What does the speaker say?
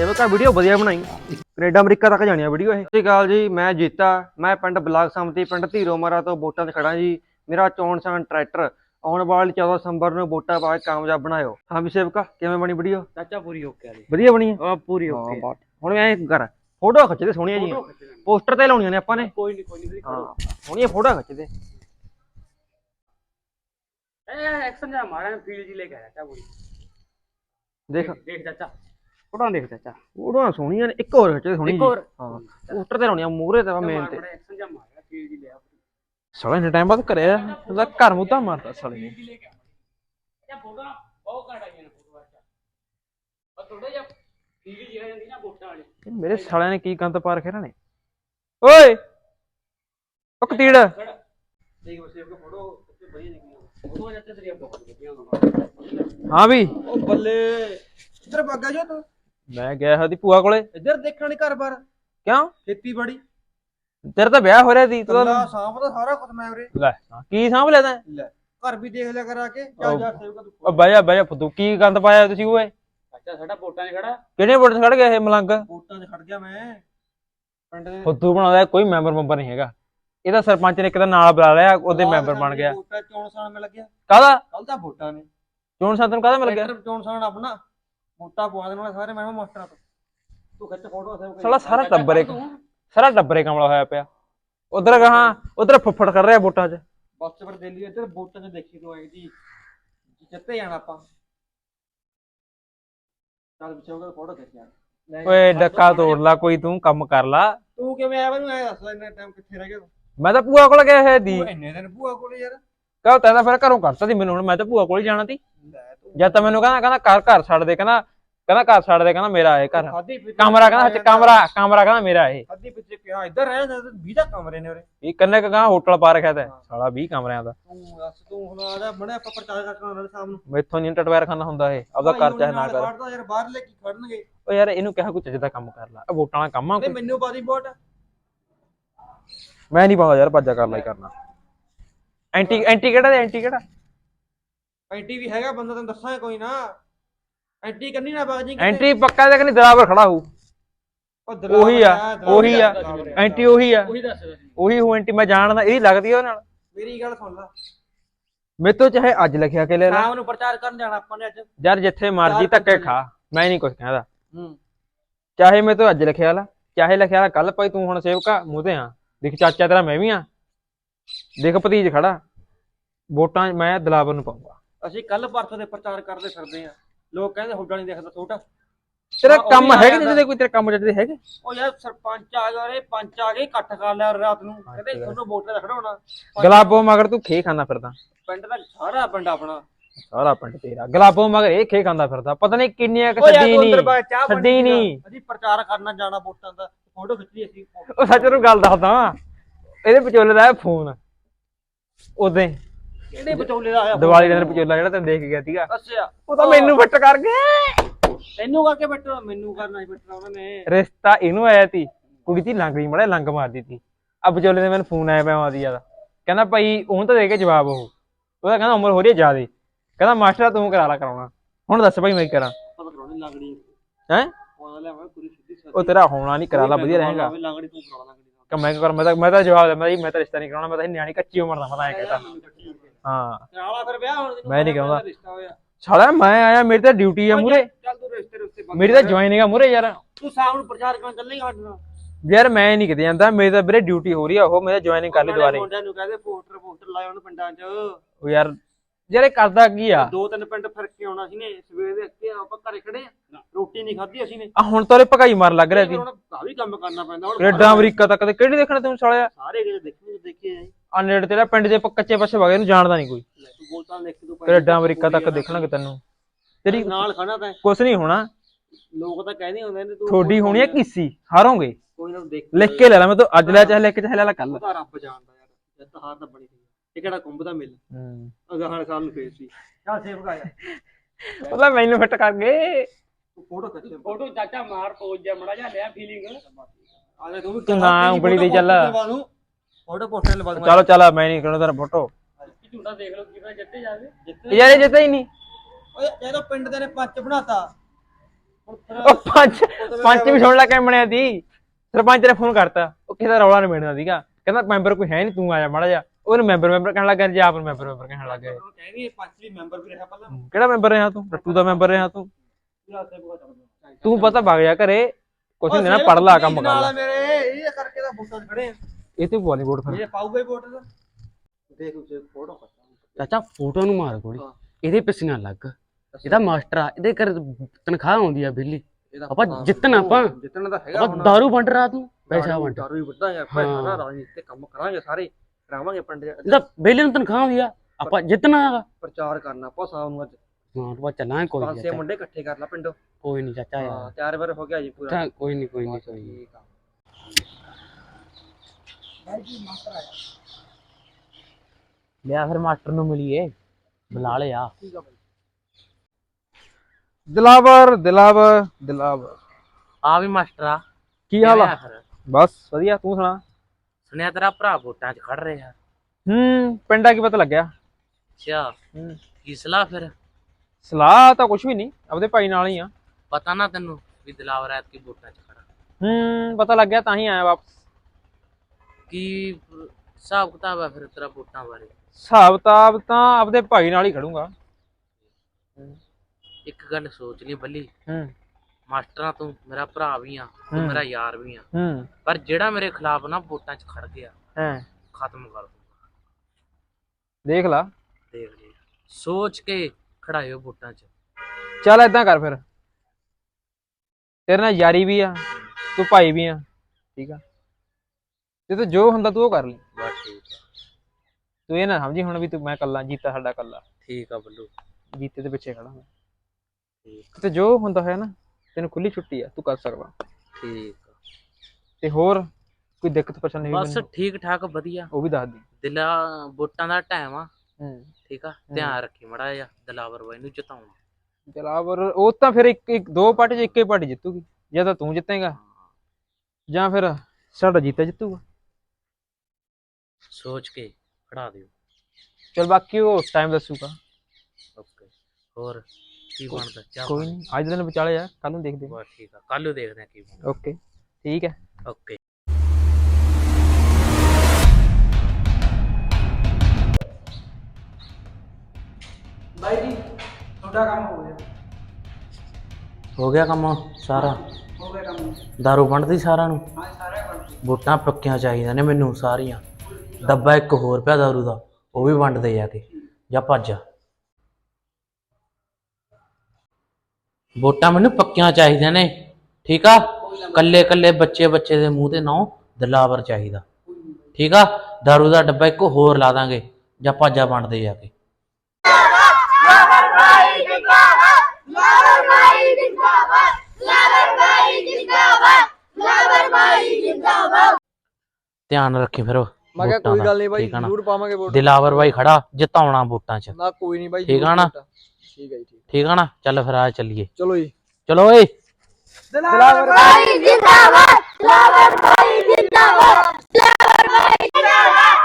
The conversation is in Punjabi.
ਇਹ ਤਾਂ ਵੀਡੀਓ ਵਧੀਆ ਬਣਾਈ। ਕੈਨੇਡਾ ਅਮਰੀਕਾ ਤੱਕ ਜਾਣੀ ਆ ਵੀਡੀਓ ਇਹ। ਸਤਿ ਸ਼੍ਰੀ ਅਕਾਲ ਜੀ ਮੈਂ ਜੀਤਾ। ਮੈਂ ਪਿੰਡ ਬਲਾਕ ਸੰਮਤੀ ਪਿੰਡ ਧੀਰੋ ਮਾਰਾ ਤੋਂ ਵੋਟਾਂ 'ਚ ਖੜਾ ਜੀ। ਮੇਰਾ ਚੋਣ ਸੰਗ ਟਰੈਕਟਰ। ਆਉਣ ਵਾਲੀ 14 ਦਸੰਬਰ ਨੂੰ ਵੋਟਾਂ ਪਾ ਕੇ ਕਾਮਯਾਬ ਬਣਾਇਓ। ਹਾਂ ਵੀ ਸੇਵਕਾ ਕਿਵੇਂ ਬਣੀ ਵੀਡੀਓ ਚਾਚਾ ਪੂਰੀ ਓਕੇ ਆ ਜੀ। ਵਧੀਆ ਬਣੀ ਹੈ ਆ ਪੂਰੀ ਓਕੇ ਹੁਣ ਮੈਂ ਇਹ ਕਰ ਫੋਟੋ ਖਿੱਚਦੇ ਸੋਹਣੀਆਂ ਜੀ ਪੋਸਟਰ ਤੇ ਲਾਉਣੀਆਂ ਨੇ ਆਪਾਂ ਨੇ। ਕੋਈ ਨਹੀਂ ਕੋਈ ਨਹੀਂ ਹਾਂ ਸੋਹਣੀਆਂ ਫੋਟੋ ਖਿੱਚਦੇ। ਐ ਐਕਸ਼ਨ ਜਾ ਮਾਰਾਂ ਫੀਲ ਜੀ ਲੈ ਕੇ ਆਇਆ ਚਾਚਾ ਪੂਰੀ। ਦੇਖ ਦੇਖ ਚਾਚਾ। ਫੋਟੋਆਂ ਦੇਖ ਚਾਚਾ। ਫੋਟੋਆਂ ਸੋਹਣੀਆਂ ਨੇ ਇੱਕ ਹੋਰ ਖਿੱਚ ਸੋਹਣੀ ਇੱਕ ਹੋਰ। ਹਾਂ। ਉੱਤਰ ਤੇ ਰੋਣੀਆਂ ਮੂਹਰੇ ਤੇ ਮੇਨ ਤੇ। ਸਾਲਾ ਇੰਨੇ ਟਾਈਮ ਬਾਅਦ ਕਰਿਆ ਉਹਦਾ ਘਰ ਮੁੱਦਾ ਮਾਰਦਾ ਸਾਲੇ ਨੇ। ਮੇਰੇ ਸਾਲਿਆਂ ਨੇ ਕੀ ਗੰਦ ਪਾਰ ਖੇਰਾ ਨੇ? ਓਏ! ਉਹ ਕਤੀੜ ਹਾਂ ਵੀ। ਉਹ ਬੱਲੇ। ਇੱਧਰ ਬੱਗਾ ਜਾ ਤੂੰ? ਮੈਂ ਗਿਆ ਹੋਦੀ ਭੂਆ ਕੋਲੇ। ਇੱਧਰ ਦੇਖਣਾ ਨਹੀਂ ਘਰ-ਬਾਰ ਕਿਉਂ? ਖੇਤੀਬਾੜੀ। ਤੇਰਾ ਤਾਂ ਵਿਆਹ ਹੋ ਰਿਹਾ ਸੀ ਤੂੰ ਤਾਂ- ਸਾਂਭ ਦਾ ਸਾਰਾ ਕੁਝ ਮੈਂ ਉਰੇ। ਲੈ ਕੀ ਸਾਂਭ ਲਿਆ ਲੈ ਘਰ ਵੀ ਦੇਖ ਲਿਆ ਕਰਾ ਕੇ ਚੱਲ ਜਾ ਸੇਵਕਾ ਉਹ ਤੂੰ ਬਾਜਾ ਬਾਜਾ ਫੁੱਦੂ ਕੀ ਗੰਦ ਪਾਇਆ ਤੁਸੀਂ ਓਏ? ਅੱਛਾ ਸਾਡਾ ਵੋਟਾਂ 'ਚ ਖੜਾ। ਕਿਹੜੇ ਬੋਟਸ ਖੜ ਗਏ ਇਹ ਮਲੰਗ? ਵੋਟਾਂ 'ਚ ਖੜ ਗਿਆ ਮੈਂ। ਪਿੰਡ ਦੇ ਫੁੱਦੂ ਬਣਾਉਂਦਾ ਕੋਈ ਮੈਂਬਰ ਮੈਂਬਰ ਨਹੀਂ ਹੈਗਾ। ਇਹਦਾ ਸਰਪੰਚ ਨੇ ਇੱਕ ਨਾਲ ਬੁਲਾ ਲਿਆ ਉਹਦੇ ਮੈਂਬਰ ਬਣ ਗਿਆ। ਵੋਟਾਂ ਚੋਣ ਸਾਲ ਮਿਲ ਗਿਆ। ਕਾਹਦਾ? ਕੱਲ ਤਾਂ ਵੋਟਾਂ ਨੇ। ਚੋਣ ਸੰਤਨ ਕਾਹਦਾ ਮਿਲ ਗਿਆ? ਟਰੈਕਟਰ ਚੋਣ ਆਪਣਾ। ਮੋਟਾ ਪਵਾ ਦੇਣਾ ਸਾਰੇ ਮੈਂ ਮਾਸਟਰਾਂ ਤੋਂ। ਤੂੰ ਖਿੱਚ ਫੋਟੋ ਸਭ ਸਾਲਾ ਸਾਰਾ ਟੱਬਰ ਇੱਕ ਸਾਰਾ ਟੱਬਰ ਇੱਕ ਕਮਲਾ ਹੋਇਆ ਪਿਆ। ਉਧਰ ਗਾਹਾਂ ਉਧਰ ਫੁੱਫੜ ਕਰ ਰਿਹਾ ਵੋਟਾਂ 'ਚ। ਬਸ ਪਰ ਦਿੱਲੀ ਇੱਧਰ ਵੋਟਾਂ 'ਚ ਦੇਖੀ ਤੂੰ ਆਈ ਦੀ। ਜਿੱਤੇ ਜਾਣਾ ਆਪਾਂ। ਚੱਲ ਵਿਚੋਂ ਫੋਟੋ ਖਿੱਚ ਯਾਰ। ਓਏ ਡੱਕਾ ਤੋੜ ਲਾ ਕੋਈ ਤੂੰ ਕੰਮ ਕਰ ਲਾ। ਤੂੰ ਕਿਵੇਂ ਆਇਆ ਮੈਨੂੰ ਐ ਦੱਸ ਇੰਨਾ ਟਾਈਮ ਕਿੱਥੇ ਰਹਿ ਗਿਆ ਮੈਂ ਤਾਂ ਭੂਆ ਕੋਲ ਗਿਆ ਹੈ ਦੀ। ਇੰਨੇ ਦਿਨ ਭੂਆ ਕੋਲ ਯਾਰ। ਕਹੋ ਤੈਨੂੰ ਫਿਰ ਘਰੋਂ ਕੱਢਤਾ ਸੀ ਮੈਨੂੰ ਹੁਣ ਮੈਂ ਤਾਂ ਭੂਆ ਕੋਲ ਜਾਣਾ ਸੀ। ਲੈ। ਜਦ ਤਾਂ ਮੈਨੂੰ ਕਹਿੰਦਾ ਕਹਿੰਦਾ ਘਰ ਘਰ ਛੱਡ ਦੇ ਕਹਿੰਦਾ ਕਹਿੰਦਾ ਘਰ ਛੱਡ ਦੇ ਕਹਿੰਦਾ ਮੇਰਾ ਇਹ ਘਰ। ਖਾਦੀ ਪੀਤੀ ਕਮਰਾ ਕਹਿੰਦਾ ਸੱਚ ਕਮਰਾ ਕਮਰਾ ਕਹਿੰਦਾ ਮੇਰਾ ਇਹ। ਖਾਦੀ ਪਿੱਛੇ ਕਿਹਾ ਇੱਧਰ ਰਹਿ ਜਾ 20 ਦਾ ਕਮਰੇ ਨੇ ਉਰੇ। ਇਹ ਕੰਨੇ ਕਹਾਂ ਹੋਟਲ ਪਾ ਰੱਖਿਆ ਤੇ। ਸਾਲਾ 20 ਕਮਰਿਆਂ ਦਾ। ਤੂੰ ਦੱਸ ਤੂੰ ਹੁਣ ਆ ਜਾ ਬੜਾ ਆਪਾਂ ਪ੍ਰਚਾਰ ਕਰਨਾ ਨਾਲ ਸ਼ਾਮ ਨੂੰ। ਮੈਥੋਂ ਨਹੀਂ ਟਟਵੈਰ ਖਾਨਾ ਹੁੰਦਾ ਇਹ। ਆਪਦਾ ਘਰ ਚਾਹੇ ਨਾ ਕਰ। ਖੜਦਾ ਯਾਰ ਬਾਹਰ ਲੈ ਕੇ ਖੜਨਗੇ ਓ ਯਾਰ ਇਹਨੂੰ ਕਿਹਾ ਕੋਈ ਚੱਜ ਦਾ ਕੰਮ ਕਰ ਲਾ। ਵੋਟਾਂ ਵਾਲਾ ਕੰਮ ਆ ਮੈਨੂੰ ਬਾਦੀ ਵੋਟ ਮੈਂ ਨਹੀਂ ਪਾਉਂਦਾ ਯਾਰ ਭੱਜਾ ਕਰ ਲਾ ਹੀ ਕਰਨਾ। ਐਂਟੀ ਐਂਟੀ ਕਿਹੜਾ ਐਂਟੀ ਕਿਹੜਾ? ਐਂਟੀ ਵੀ ਹੈਗਾ ਬੰਦਾ ਤੈਨੂੰ ਦੱਸਾਂ ਕੋਈ ਨਾ। ਐਂਟੀ ਕੰਨੀ ਨਾ ਬਾਜੀ ਕਿਤੇ। ਐਂਟਰੀ ਪੱਕਾ ਤੇ ਕਹਿੰਦੀ ਦਰਾਬਰ ਖੜਾ ਹੋਊ। ਉਹੀ ਆ, ਉਹੀ ਆ। ਦਲਾਵਰ ਉਹੀ ਆ। ਉਹੀ ਦੱਸਦਾ ਉਹੀ ਹੋ ਐਂਟਰੀ ਮੈਂ ਜਾਣਦਾ ਇਹਦੀ ਲੱਗਦੀ ਉਹ ਨਾਲ। ਮੇਰੀ ਗੱਲ ਸੁਣ ਲੈ। ਮੇਰੇ ਤੋਂ ਚਾਹੇ ਅੱਜ ਲਿਖਿਆ ਕੇ ਲੈ ਲੈ। ਸ਼ਾਮ ਨੂੰ ਪ੍ਰਚਾਰ ਕਰਨ ਜਾਣਾ ਆਪਾਂ ਨੇ ਅੱਜ। ਯਾਰ ਜਿੱਥੇ ਮਰਜ਼ੀ ਧੱਕੇ ਖਾ ਮੈਂ ਨਹੀਂ ਕੁਝ ਕਹਿੰਦਾ। ਹੂੰ। ਚਾਹੇ ਮੇਰੇ ਤੋਂ ਅੱਜ ਲਿਖਿਆ ਲਾ ਚਾਹੇ ਲਿਖਿਆ ਲਾ ਕੱਲ ਭਾਈ ਤੂੰ ਹੁਣ ਸੇਵਕਾ ਮੂੰਹ ਆ। ਦੇਖ ਚਾਚਾ ਤੇਰਾ ਮੈਂ ਵੀ ਆ। ਦੇਖ ਭਤੀਜ ਖੜਾ। ਵੋਟਾਂ ਮੈਂ ਦਲਾਵਰ ਨੂੰ ਪਾਉਂਗਾ ਅਸੀਂ ਕੱਲ ਪਰਸੋਂ ਦੇ ਪ੍ਰਚਾਰ ਕਰਦੇ ਫਿਰਦੇ ਆ ਲੋਕ ਕਹਿੰਦੇ ਹੁੱਡਾ ਨਹੀਂ ਦੇਖਦਾ ਛੋਟਾ ਤੇਰਾ ਉਹ ਕੰਮ ਵੀ ਆ ਹੈਗੇ ਜਾਂਦਾ। ਜਿਹਦੇ ਕੋਈ ਤੇਰੇ ਕੰਮ ਜੱਟਦੇ ਹੈਗੇ? ਉਹ ਯਾਰ ਸਰਪੰਚ ਆ ਗਿਆ ਰੇ ਪੰਚ ਆ ਗਏ ਇਕੱਠ ਕਰ ਲਿਆ ਰਾਤ ਨੂੰ। ਕਹਿੰਦੇ। ਤੁਹਾਨੂੰ ਵੋਟਾਂ ਦਾ ਖੜਾਉਣਾ ਗਲਾਬੋ ਮਗਰ ਤੂੰ ਖੇ ਖਾਂਦਾ ਫਿਰਦਾ। ਪਿੰਡ ਦਾ ਸਾਰਾ ਪਿੰਡ ਆਪਣਾ। ਸਾਰਾ ਪਿੰਡ ਤੇਰਾ। ਗਲਾਬੋ ਮਗਰ ਇਹ ਖੇ ਖਾਂਦਾ ਫਿਰਦਾ। ਪਤਾ ਨਹੀਂ ਕਿੰਨੀਆਂ ਕਿ ਛੱਡੀ ਨਹੀਂ ਬਾਹਰ ਚਾਹ ਪਾਣੀ ਛੱਡੀ। ਨਹੀਂ ਅਸੀਂ ਪ੍ਰਚਾਰ ਕਰਨਾ ਜਾਣਾ ਵੋਟਾਂ ਦਾ। ਫੋਟੋ ਖਿੱਚੀ ਅਸੀਂ। ਉਹ ਸੱਚ ਨੂੰ ਗੱਲ ਦੱਸਦਾ। ਇਹਦੇ ਵਿਚੋਲੇ ਦਾ ਫੋਨ। ਉਦੋਂ ਕਿਹੜੇ ਵਿਚੋਲੇ ਦਾ ਆਇਆ ਦੀਵਾਲੀ ਦੇ ਦਿਨ ਵਿਚੋਲਾ ਜਿਹੜਾ ਤੈਨੂੰ ਦੇਖ ਕੇ ਗਿਆ ਸੀਗਾ। ਅੱਛਾ। ਉਹ ਤਾਂ ਮੈਨੂੰ ਫਿੱਟ ਕਰ ਗਏ ਤੈਨੂੰ ਕਰਕੇ ਬੈਠੋ ਮੈਨੂੰ ਕਰਨਾ ਹੀ ਬੈਠਣਾ ਉਹਨਾਂ ਨੇ ਰਿਸ਼ਤਾ ਇਹਨੂੰ ਆਇਆ ਤੀ ਕੁੜੀ ਤੀ ਲੰਗ ਗਈ ਮੜਾ ਲੰਗ ਮਾਰਦੀ ਤੀ ਆ ਵਿਚੋਲੇ ਦੇ ਮੈਨੂੰ ਫੋਨ ਆਇਆ ਪਿਆ ਆਦੀ ਜ਼ਿਆਦਾ ਕਹਿੰਦਾ ਭਾਈ ਉਹਨੂੰ ਤਾਂ ਦੇ ਕੇ ਜਵਾਬ ਉਹ। ਉਹਦਾ ਕਹਿੰਦਾ ਉਮਰ ਹੋ ਰਹੀ ਹੈ ਜ਼ਿਆਦੇ। ਕਹਿੰਦਾ ਮਾਸਟਰ ਤੂੰ ਕਰਾ ਲਾ ਕਰਾਉਣਾ। ਹੁਣ ਦੱਸ ਭਾਈ ਮੈਂ ਕਰਾਂ? ਪਤਾ ਕਰਾਉਣੀ ਹੈ? ਉਹ ਤੇਰਾ ਹੋਣਾ ਨਹੀਂ ਕਰਾ ਲਾ ਵਧੀਆ ਰਹੇਗਾ। ਲੰਗੜੀ ਤੂੰ ਕਰਾ ਲੰਗੜੀ ਮੈਂ ਕੀ ਕਰ? ਮੈਂ ਤਾਂ ਮੈਂ ਤਾਂ ਜਵਾਬ ਜੀ ਮੈਂ ਤਾਂ ਰਿਸ਼ਤਾ ਨਹੀਂ ਕਰਾਉਣਾ ਮੈਂ ਤਾਂ ਨਿਆਣੀ ਕੱਚੀ ਉਮਰ ਦਾ ਮੈਂ ਤਾਂ ਐਂ ਕਹਿੰਦਾ ਹਾਂ। ਕਰਾਲਾ ਫਿਰ ਵਿਆਹ ਹੁਣ ਮੈਂ ਨਹੀਂ ਕਰਾਉਂਦਾ। ਰਿਸ਼ਤਾ ਹੋਇਆ। ਸਾਲਾ ਮੈਂ ਆਇਆ ਮੇਰੀ ਤਾਂ ਡਿਊਟੀ ਆ ਮੂਰੇ ਚੱਲ ਤੂੰ ਰਿਸ਼ਤੇ ਰਿਸ਼ਤੇ ਬੰਦ ਮੇਰੀ ਤਾਂ ਜੁਆਇਨਿੰਗ ਆ ਮੂਰੇ ਯਾਰ। ਤੂੰ ਸ਼ਾਮ ਨੂੰ ਪ੍ਰਚਾਰ ਕਰਨ ਚੱਲੇਗਾ ਸਾਡੇ ਨਾਲ ਯਾਰ ਮੈਂ ਨਹੀਂ ਕਿਤੇ ਜਾਂਦਾ ਮੇਰੀ ਤਾਂ ਵੀਰੇ ਡਿਊਟੀ ਹੋ ਰਹੀ ਆ ਉਹ ਮੈਂ ਜੁਆਇਨਿੰਗ ਕਰ ਲਈ ਦੁਬਾਰੇ। ਮੁੰਡਿਆਂ ਨੂੰ ਕਹਦੇ ਪੋਸਟਰ ਪੋਸਟਰ ਲਾਏ ਉਹਨਾਂ ਪਿੰਡਾਂ 'ਚ। ਉਹ ਯਾਰ ਯਾਰ ਇਹ ਕਰਦਾ ਕੀ ਆ? ਦੋ ਤਿੰਨ ਪਿੰਡ ਫਿਰ ਕੇ ਆਉਣਾ ਸੀ ਨੇ ਸਵੇਰ ਦੇ ਅੱਗੇ ਆਪਾਂ ਘਰੇ ਖੜੇ ਆ। ਰੋਟੀ ਨਹੀਂ ਖਾਧੀ ਅਸੀਂ ਨੇ। ਆ ਹੁਣ ਤਾਂ ਇਹ ਭਗਾਈ ਮਾਰ ਲੱਗ ਰਿਹਾ ਸੀ। ਹੁਣ ਆ ਵੀ ਕੰਮ ਕਰਨਾ ਪੈਂਦਾ ਹੁਣ ਕੈਨੇਡਾ ਅਮਰੀਕਾ ਤੱਕ ਤੇ ਕਿਹੜੀ ਦੇਖਣਾ ਤੈਨੂੰ ਸਾਲਿਆ? ਸਾਰੇ ਕਿਤੇ ਦੇਖੀ ਦੇਖੇ ਆਏ ਅਨਰੇਡ ਤੇਰਾ ਪਿੰਡ ਦੇ ਕੱਚੇ ਪਾਸੇ ਵਗੇ ਨੂੰ ਜਾਣਦਾ ਨਹੀਂ ਕੋਈ। ਲੈ ਤੂੰ ਅਮਰੀਕਾ ਤੱਕ ਦੇਖਣਗੇ ਤੈਨੂੰ। ਤੇਰੀ ਨਾਲ ਖੜਾ ਤੈਂ ਕੁਛ ਨਹੀਂ ਹੋਣਾ। ਲੋਕ ਤਾਂ ਕਹਿੰਦੇ ਹੁੰਦੇ ਨੇ ਤੂੰ ਥੋੜੀ ਹੋਣੀ ਹੈ ਕਿੱਸੀ ਹਾਰੋਂਗੇ। ਕੋਈ ਨਾ ਦੇਖ ਲਿਖ ਕੇ ਲੈ ਲੈ ਮੈਂ ਤਾਂ ਅੱਜ ਲੈ ਚਾਹੇ ਲੈ ਕੇ ਚਾਹੇ ਲੈ ਲੈ ਕੱਲ ਰੱਬ ਜਾਣਦਾ ਯਾਰ ਜਿੱਤ ਹਾਰ ਤਾਂ ਬਣੀ ਹੋਈ ਇਹ ਕਿਹੜਾ ਕੁੰਭ ਦਾ ਮੇਲਾ? ਅਗਾਂ ਹਰ ਸਾਲ ਨੂੰ ਫੇਰ ਸੀ। ਚੱਲ ਸੇਵ ਕਰ। ਉਹਦਾ ਮੈਨੂੰ ਫਿੱਟ ਕਰ ਗਏ। ਫੋਟੋ ਕਰ ਫੋਟੋ ਚਾਚਾ ਮਾਰ ਪੋਜ ਜਾ ਮੜਾ ਜਾ ਲਿਆ ਫੀਲਿੰਗ ਆ ਤੂੰ ਵੀ ਉਂਗਲੀ ਦੇ ਚੱਲ। ਨੂੰ ਫੋਟੋ ਪੋਸਟਰ ਲਵਾ ਦੂੰਗਾ ਚਲੋ ਚਲਾ ਮੈਂ ਨਹੀਂ ਕਿਹਨਾਂ ਤੇਰਾ ਫੋਟੋ। ਝੂਟਾ ਦੇਖ ਲਓ ਕਿਵੇਂ ਜਿੱਤੇ ਜਾਵੇ ਯਾਰ ਇਹ ਜਿੱਤੇ ਹੀ ਨਹੀਂ। ਓਏ ਇਹਦਾ ਪਿੰਡ ਦੇ ਨੇ ਪੰਚ ਬਣਾਤਾ। ਉਹ ਪੰਚ ਪੰਚ ਵੀ ਸੁਣ ਲਾ ਕੇ ਬਣਿਆ ਦੀ ਸਰਪੰਚ ਨੇ ਫੋਨ ਕਰਤਾ। ਉਹ ਕਿਸੇ ਰੌਲਾ ਨਹੀਂ ਮੇੜਨਾ ਸੀਗਾ। ਕਹਿੰਦਾ ਮੈਂਬਰ ਕੋਈ ਹੈ ਨਹੀਂ ਤੂੰ ਆ ਜਾ ਮਾੜਾ ਜਾ ਉਹਨੂੰ ਮੈਂਬਰ ਮੈਂਬਰ ਕਹਿਣ ਲੱਗਾ ਜੀ ਆਪ ਮੈਂਬਰ ਮੈਂਬਰ ਕਹਿਣ ਲੱਗਾ ਕਹਿੰਦੀ ਪੰਚ ਵੀ ਮੈਂਬਰ ਵੀ ਰਿਹਾ ਪਹਿਲਾਂ। ਕਿਹੜਾ ਮੈਂਬਰ ਰਿਹਾ ਤੂੰ? ਰੱਟੂ ਦਾ ਮੈਂਬਰ ਰਿਹਾ ਤੂੰ? ਤੂੰ ਪਤਾ ਭਗ ਜਾ ਘਰੇ। ਕੁਛ ਨਹੀਂ ਨਾ ਪੜ ਲਾ ਕੰਮ ਕਰ ਲਾ। ਮੇਰੇ ਇਹ ਕਰਕੇ ਤਾਂ ਬੁੱਟਾ ਖੜੇ ਆ। ਇਹ ਤੇ ਬਾਲੀਵੁੱਡ ਫਿਰ ਇਹ ਪਾਊਗਾ ਹੀ ਵੋਟ ਦਾ ਦੇਖ ਉਸੇ ਫੋਟੋ ਕਰਤਾ ਚਾਚਾ ਫੋਟੋ ਨੂੰ ਮਾਰ ਗੋਲੀ। ਹਾਂ। ਇਹਦੇ ਪਿੱਛੀਆਂ ਲੱਗ। ਇਹਦਾ ਮਾਸਟਰ ਆ। ਇਹਦੇ ਘਰ ਤਨਖਾਹ ਆਉਂਦੀ ਆ ਬਿੱਲੀ। ਆਪਾਂ ਜਿੱਤਣਾ ਆਪਾਂ। ਜਿੱਤਣਾ ਤਾਂ ਹੈਗਾ ਆਪਾਂ ਦਾਰੂ ਵੰਡ ਰਾਤ ਨੂੰ। ਪੈਸਾ ਵੰਡ। ਦਾਰੂ ਹੀ ਹੈ ਹਾਂ। ਪੈਸਾ ਨਾ ਰਾਜਨੀਤੀ ਤੇ ਕੰਮ ਕਰਾਂਗੇ ਸਾਰੇ। ਕਰਾਵਾਂਗੇ ਪਿੰਡ 'ਚ ਇਹਦਾ ਬਿੱਲੀ ਨੂੰ ਤਨਖਾਹ ਆਉਂਦੀ ਆ। ਆਪਾਂ ਜਿੱਤਣਾ ਹੈਗਾ। ਪ੍ਰਚਾਰ ਕਰਨਾ ਆਪਾਂ ਸਾਹਿਬ ਨੂੰ ਅੱਜ। ਹਾਂ ਆਪਾਂ ਚੱਲਾਂਗੇ ਕੋਈ ਪੰਜ ਛੇ ਨਹੀਂ ਮੁੰਡੇ ਇਕੱਠੇ ਕਰ ਲਾ ਪਿੰਡੋਂ। ਕੋਈ ਨਹੀਂ ਚਾਚਾ ਹਾਂ ਯਾਰ। ਤਿਆਰ ਵਾਰ ਹੋ ਗਿਆ ਜੀ ਪੂਰਾ। ਕੋਈ ਨਹੀਂ ਕੋਈ ਨਹੀਂ ਕੋਈ ਨਹੀਂ ਠੀਕ ਆ। ਲਿਆ ਫਿਰ ਮਾਸਟਰ ਨੂੰ ਮਿਲੀਏ। ਬੁਲਾ ਲਿਆ। ਦਿਲਾਵਰ ਦਿਲਾਵਰ ਦਿਲਾਵਰ। ਆ ਵੀ ਮਾਸਟਰ। ਆ ਕੀ ਹਾਲ ਆ? ਬਸ ਵਧੀਆ ਤੂੰ ਸੁਣਾ? ਸੁਣਿਆ ਤੇਰਾ ਭਰਾ ਵੋਟਾਂ 'ਚ ਖੜ ਰਿਹਾ। ਹੂੰ ਪਿੰਡਾ ਕੀ ਪਤਾ ਲੱਗਿਆ? ਅੱਛਾ ਹੂੰ। ਕੀ ਸਲਾਹ ਫਿਰ? ਸਲਾਹ ਤਾਂ ਕੁਛ ਵੀ ਨਹੀਂ ਆਪਦੇ ਭਾਈ ਨਾਲ ਹੀ ਆ। ਪਤਾ ਨਾ ਤੈਨੂੰ ਵੀ ਦਿਲਾਵਰ ਐਤ ਕੀ ਵੋਟਾਂ 'ਚ ਖੜਾ। ਹੂੰ ਪਤਾ ਲੱਗ ਗਿਆ ਤਾਂ ਹੀ ਆਇਆ ਵਾਪਸ। ਕੀ ਹਿਸਾਬ ਕਿਤਾਬ ਆ ਫਿਰ ਤੇਰਾ ਵੋਟਾਂ ਬਾਰੇ? ਹਿਸਾਬ ਕਿਤਾਬ ਤਾਂ ਆਪਦੇ ਭਾਈ ਨਾਲ ਹੀ ਖੜੂੰਗਾ। ਇੱਕ ਗੱਲ ਸੋਚ ਲਈ ਬੱਲੀ। ਹੂੰ। ਮਾਸਟਰਾਂ ਤੂੰ ਮੇਰਾ ਭਰਾ ਵੀ ਆ ਤੂੰ। ਮੇਰਾ ਯਾਰ ਵੀ ਆ। ਹੂੰ। ਪਰ ਜਿਹੜਾ ਮੇਰੇ ਖਿਲਾਫ ਨਾ ਵੋਟਾਂ 'ਚ ਖੜ ਗਿਆ ਹਾਂ। ਖਤਮ ਕਰ ਦੂੰਗਾ ਦੇਖ ਲਾ। ਦੇਖ ਲਈ। ਸੋਚ ਕੇ ਖੜਾਇਓ ਵੋਟਾਂ 'ਚ। ਚੱਲ ਏਦਾਂ ਕਰ ਫਿਰ। ਤੇਰੇ ਨਾਲ ਯਾਰੀ ਵੀ ਆ ਤੂੰ ਭਾਈ ਵੀ ਆ ਠੀਕ ਆ? ਤੇ ਤੂੰ ਜੋ ਹੁੰਦਾ ਤੂੰ ਉਹ ਕਰ ਲਈ। ਬਸ ਠੀਕ ਆ। ਤੂੰ ਇਹ ਨਾ ਸਮਝੀ ਹੁਣ ਵੀ ਤੂੰ ਮੈਂ ਕੱਲਾ ਜੀਤਾ ਸਾਡਾ ਕੱਲਾ ਠੀਕ ਆ ਬੱਲੂ। ਜੀਤੇ ਦੇ ਪਿੱਛੇ ਖੜਾ ਮੈਂ। ਠੀਕ ਤੇ ਜੋ ਹੁੰਦਾ ਹੈ ਨਾ ਤੈਨੂੰ ਖੁੱਲੀ ਛੁੱਟੀ ਆ ਤੂੰ ਕਰ ਸਕਦਾ। ਠੀਕ ਆ। ਤੇ ਹੋਰ ਕੋਈ ਦਿੱਕਤ ਪਰੇਸ਼ਾਨੀ ਹੋਈ ਬਸ ਮੈਨੂੰ? ਠੀਕ ਠਾਕ ਵਧੀਆ। ਉਹ ਵੀ ਦੱਸ ਦੀ। ਦਿਲਾ ਵੋਟਾਂ ਦਾ ਟਾਈਮ ਆ। ਹੂੰ। ਠੀਕ ਆ? ਧਿਆਨ ਰੱਖੀ ਮੜਾ ਜਾ ਦਿਲਾਵਰ ਬਾਈ ਨੂੰ ਜਿਤਾਉਣਾ। ਜਲਾਵਰ ਉਹ ਤਾਂ ਫਿਰ ਇੱਕ ਇੱਕ ਦੋ ਪਾਰਟੀ ਚ ਇੱਕੇ ਪਾਰਟੀ ਜਿੱਤੂਗੀ। ਜਾਂ ਤਾਂ ਤੂੰ ਜਿੱਤੇਗਾ ਜਾਂ ਫਿਰ ਸਾਡਾ ਜੀਤਾ ਜਿੱਤੂਗਾ। ਸੋਚ ਕੇ ਖੜਾ ਦਿਓ। ਚਲ ਬਾਕੀ ਉਹ ਟਾਈਮ ਦੱਸੂਗਾ। ਓਕੇ। ਹੋਰ ਕੀ ਬਣਦਾ? ਚਾਹ ਕੋਈ ਨਹੀਂ ਅੱਜ ਦਿਨ ਵਿਚਾਲੇ ਆ ਕੱਲ ਨੂੰ ਦੇਖਦੇ ਬਸ ਠੀਕ ਆ ਕੱਲ ਨੂੰ ਦੇਖਦੇ ਆ ਕੀ ਬਣਦਾ। ਓਕੇ ਠੀਕ ਹੈ। ਓਕੇ। ਬਾਈ ਜੀ ਤੁਹਾਡਾ ਕੰਮ ਹੋ ਗਿਆ। ਹੋ ਗਿਆ ਕੰਮ ਸਾਰਾ? ਹੋ ਗਿਆ ਕੰਮ। ਦਾਰੂ ਵੰਡਦੀ ਸਾਰਿਆਂ ਨੂੰ? ਹਾਂ ਸਾਰੇ ਬਣ ਵੋਟਾਂ ਪੱਕੀਆਂ ਚਾਹੀਦੀਆਂ ਨੇ ਮੈਨੂੰ ਸਾਰੀਆਂ। ਡੱਬਾ ਇੱਕ ਹੋਰ ਪਿਆ ਦਾਰੂ ਦਾ, ਉਹ ਵੀ ਵੰਡ ਦੇ ਜਾ ਕੇ ਜਾਂ ਭੱਜ ਜਾ ਵੋਟਾਂ ਮੈਨੂੰ ਪੱਕੀਆਂ ਚਾਹੀਦੀਆਂ ਨੇ, ਠੀਕ ਆ? ਕੱਲੇ ਕੱਲੇ ਬੱਚੇ ਬੱਚੇ ਦੇ ਮੂੰਹ ਤੇ ਨਾਂ ਦਲਾਵਰ ਚਾਹੀਦਾ। ਠੀਕ ਆ? ਦਾਰੂ ਦਾ ਡੱਬਾ ਇੱਕ ਹੋਰ ਲਾ ਦਾਂਗੇ, ਜਾਂ ਭਾਜਾ ਵੰਡਦੇ ਜਾ ਕੇ। ਧਿਆਨ ਰੱਖੀ ਫਿਰ। ਮੈਂ ਕਿਹਾ ਕੋਈ ਗੱਲ ਨਹੀਂ ਬਾਈ? ਜ਼ਰੂਰ ਪਾਵਾਂਗੇ ਵੋਟ ਦਿਲਾਵਰ ਬਾਈ ਖੜਾ ਜਿਤਾਉਣਾ ਵੋਟਾਂ 'ਚ ਨਾ ਕੋਈ ਨਹੀਂ ਬਾਈ ਠੀਕ ਆ ਨਾ? ਠੀਕ ਹੈ ਜੀ ਠੀਕ ਠੀਕ ਆ ਨਾ ਚੱਲ ਫਿਰ ਆ ਚੱਲੀਏ ਚਲੋ ਜੀ ਚਲੋ ਓਏ Dilawar Bhai Jindabad! Lover Bhai Jindabad! Lover Bhai Jindabad!